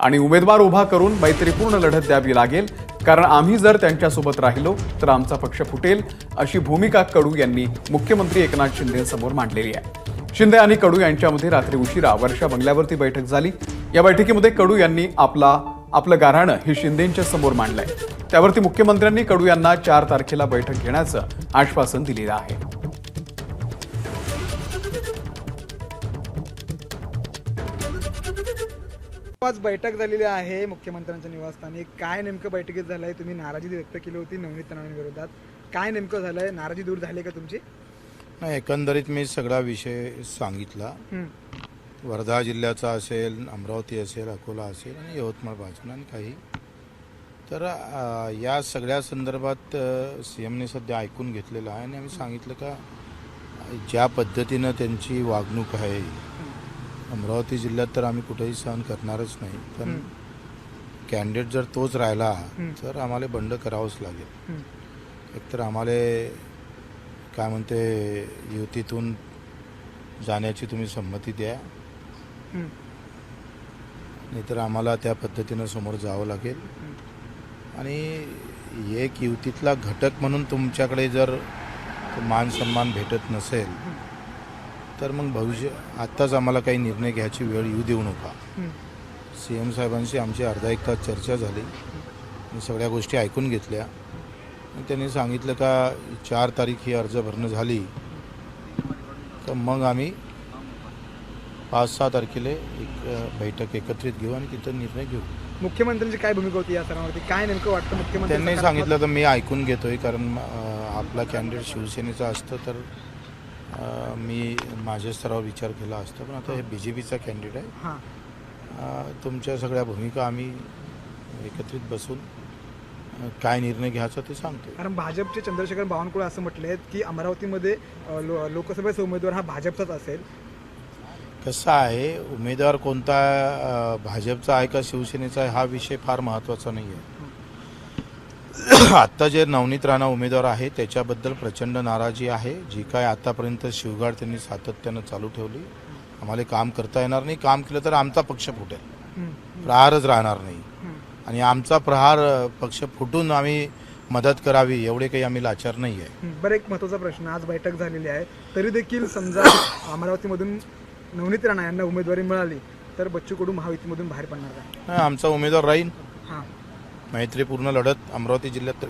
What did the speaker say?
आणि उमेदवार उभा करून मैत्रीपूर्ण लढत द्यावी लागेल. कारण आम्ही जर त्यांच्यासोबत राहिलो तर आमचा पक्ष फुटेल अशी भूमिका कडू यांनी मुख्यमंत्री एकनाथ शिंदेसमोर मांडलेली आहे. शिंदे आणि कडू यांच्यामध्ये रात्री उशिरा वर्षा बंगल्यावरती बैठक झाली. या बैठकीमध्ये कडू यांनी आपला आपलं गाऱ्हाणं हे शिंदेंच्या समोर मांडलंय. त्यावरती मुख्यमंत्र्यांनी कडू यांना चार तारखेला बैठक घेण्याचं आश्वासन दिलेलं आहे. आज बैठक झालेली आहे मुख्यमंत्र्यांच्या निवासस्थानी. काय नेमकं बैठकीत झालंय? तुम्ही नाराजी व्यक्त केली होती नवनीत विरोधात. काय नेमकं झालंय? नाराजी दूर झाली का तुमची? नाही एकंदरीत मी सगळा विषय सांगितला. वर्धा जिल्ह्याचा असेल अमरावती असेल अकोला असेल आणि यवतमाळ भाजप आणि काही. तर या सगळ्या संदर्भात सी एमने सध्या ऐकून घेतलेलं आहे आणि आम्ही सांगितलं का ज्या पद्धतीनं त्यांची वागणूक आहे अमरावती जिल्ह्यात तर आम्ही कुठेही सहन करणारच नाही. पण कॅन्डिडेट जर तोच राहिला तर आम्हाला बंड करावंच लागेल. एकतर आम्हाला काय म्हणते युतीतून जाण्याची तुम्ही संमती द्या. नाहीतर आम्हाला त्या पद्धतीनं समोर जावं लागेल. आणि एक युतीतला घटक म्हणून तुमच्याकडे जर मान सन्मान भेटत नसेल तर मग भविष्य आत्ताच आम्हाला काही निर्णय घ्यायची वेळ येऊ देऊ नका. सी एम साहेबांशी आमची अर्धा एक तास चर्चा झाली. आणि सगळ्या गोष्टी ऐकून घेतल्या. त्यांनी सांगितलं का चार तारीख ही अर्ज भरणं झाली. तर मग आम्ही पाच सहा तारखेला एक बैठक एकत्रित घेऊ आणि तिथं निर्णय घेऊ. मुख्यमंत्र्यांची काय भूमिका होती या सरांवरती? काय नेमकं वाटतं मुख्यमंत्री त्यांनी सांगितलं तर मी ऐकून घेतोय कारण आपला कॅन्डिडेट शिवसेनेचा असतं तर मी माझ्या स्तरावर विचार केला असता पण आता हे बी जे पीचा कॅन्डिडेट आहे. हां. तुमच्या सगळ्या भूमिका आम्ही एकत्रित बसून काय निर्णय घ्यायचा ते सांगतो कारण भाजपचे चंद्रशेखर बावनकुळे असं म्हटले आहेत की अमरावतीमध्ये लो- लोकसभेचा उमेदवार हा भाजपचाच असेल. कसं आहे उमेदवार कोणता भाजपचा आहे का शिवसेनेचा आहे हा विषय फार महत्त्वाचा नाही आहे आत्ता जे नवनीत राणा उमेदवार आहे त्याच्याबद्दल प्रचंड नाराजी आहे. जी काय आतापर्यंत शिवगाड त्यांनी सातत्यानं चालू ठेवली आम्हाला काम करता येणार नाही. काम केलं तर आमचा पक्ष फुटेल. प्रहारच राहणार नाही. आणि आमचा प्रहार पक्ष फुटून आम्ही मदत करावी एवढे काही आम्ही लाचार नाही आहे. बरं एक महत्त्वाचा प्रश्न. आज बैठक झालेली आहे. तरी देखील समजा अमरावतीमधून नवनीत राणा यांना उमेदवारी मिळाली तर बच्चू कडू महायुतीमधून बाहेर पडणार का? हा, आमचा उमेदवार राहील. हां. मैत्रीपूर्ण लढत अमरावती जिल्ह्यात